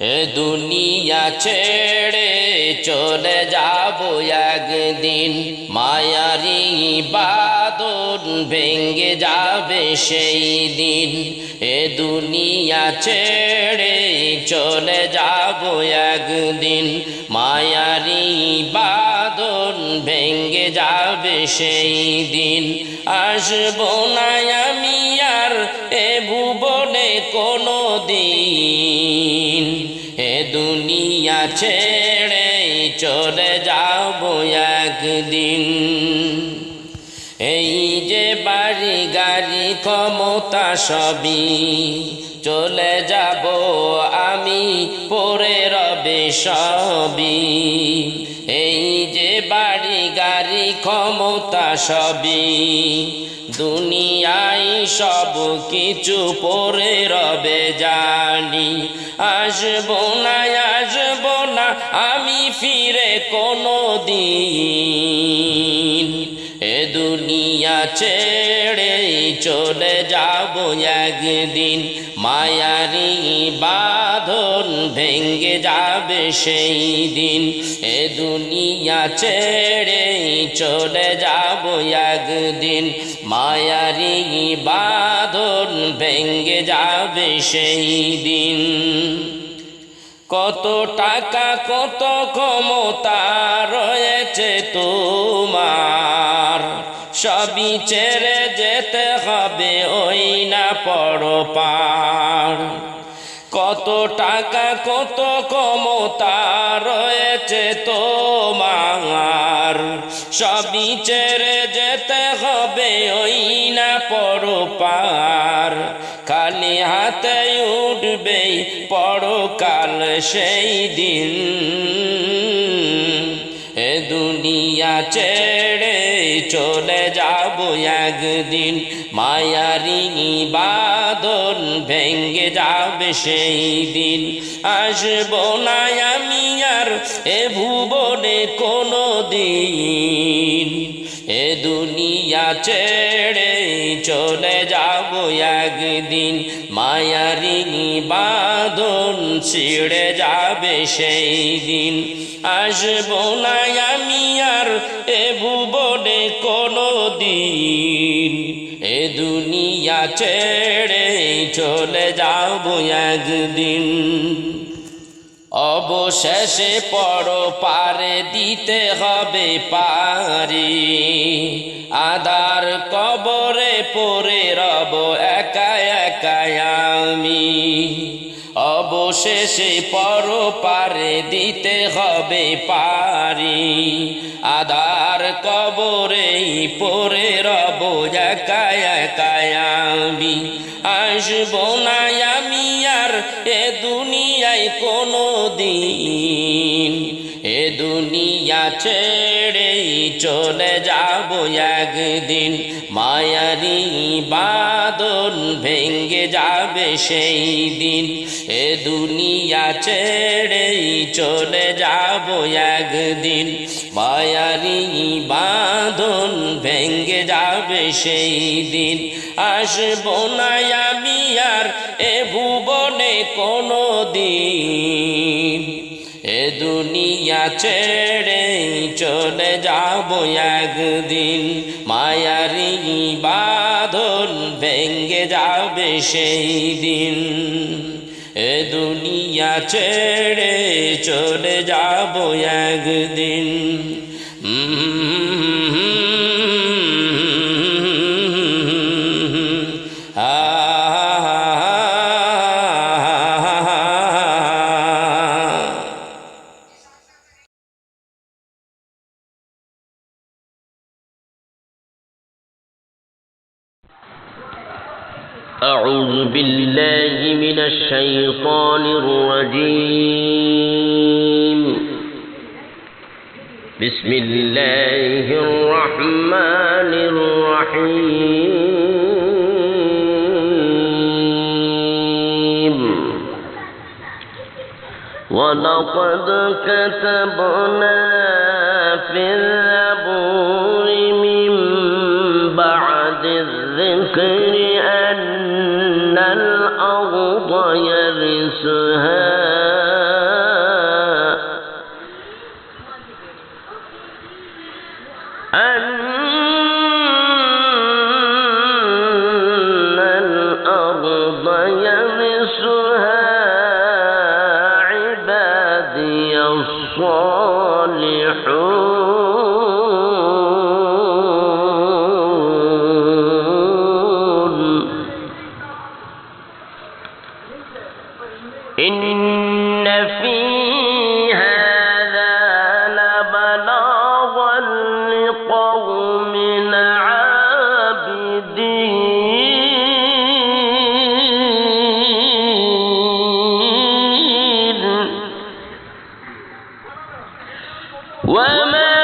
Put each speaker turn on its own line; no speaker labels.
এ দুনিয়া ছেড়ে চলে যাব একদিন। মায়ারি বাদন ভেঙ্গে যাবে সেই দিন। এ দুনিয়া ছেড়ে চলে যাব একদিন। মায়ারি বাদন ভেঙ্গে যাবে সেই দিন। আসব না আমি আর এ ভুবনে কোনো দিন দুনিয়া ছেড়ে চলে যাব একদিন। এই যে বাড়ি গাড়ি ক্ষমতা সবই চলে যাব আমি, পরে রবে সবই। এই যে বাড়ি গাড়ি ক্ষমতা সবই দুনিয়ায় সব কিছু পরে রবে জানি। আসব না আসব না আমি ফিরে কোনো দিন। এ দুনিয়া ছেড়ে চলে যাব একদিন। মায়ারি বাঁধন ভেঙ্গে যাবে সেই দিন। এ দুনিয়া ছেড়ে চলে যাব একদিন। মায়ারি বাঁধন ভেঙ্গে যাবে সেই দিন। কত টাকা, কত ক্ষমতা রয়েছে তোমার? সবই ছেড়ে যেতে হবে, ওই না পড় পার। কত টাকা, কত ক্ষমতা রয়েছে তোমার? সবই ছেড়ে যেতে হবে, ওই না পড় পার। খালি হাতে উঠবে পরকাল সেই দিন। এ দুনিয়া ছেড়ে চলে যাব একদিন। মায়ারি বাদন ভেঙ্গে যাবে সেই দিন। আসব না আমি আর এ ভুবনে কোনো দিন এ দুনিয়া ছেড়ে চলে যাব একদিন। মায়ারি বাঁধন ছিঁড়ে যাবে সেই দিন। আসব না আমি আর এ ভুবনে কোনো দিন এ দুনিয়া ছেড়ে চলে যাব একদিন। অবশেষে পর পারে দিতে হবে পারি। আদার কবরে পরে রব একা একা আমি। অবশেষে পর পারে দিতে হবে পারি। আদার কবরে পরে রব একা একা আমি। আসব না আমি আর এ দুনিয়ায় কোনো দিন দুনিয়া ছেড়ে চলে যাব একদিন। মায়ারি বাদন ভেঙ্গে যাবে সেই দিন। এ দুনিয়া ছেড়ে চলে যাব একদিন। মায়ারি বাঁধন ভেঙ্গে যাবে সেই দিন। আসব না আমি আর এ ভুবনে কোনো দিন এ দুনিয়া ছেড়ে চলে যাব একদিন। মায়ারি বাঁধন ভেঙ্গে যাবে সেই দিন। এ দুনিয়া ছেড়ে চলে যাব একদিন। আ
أعوذ بالله من الشيطان الرجيم. بسم الله الرحمن الرحيم. ولقد كتبنا في الزبور من بعد الذكر يبسها أن وما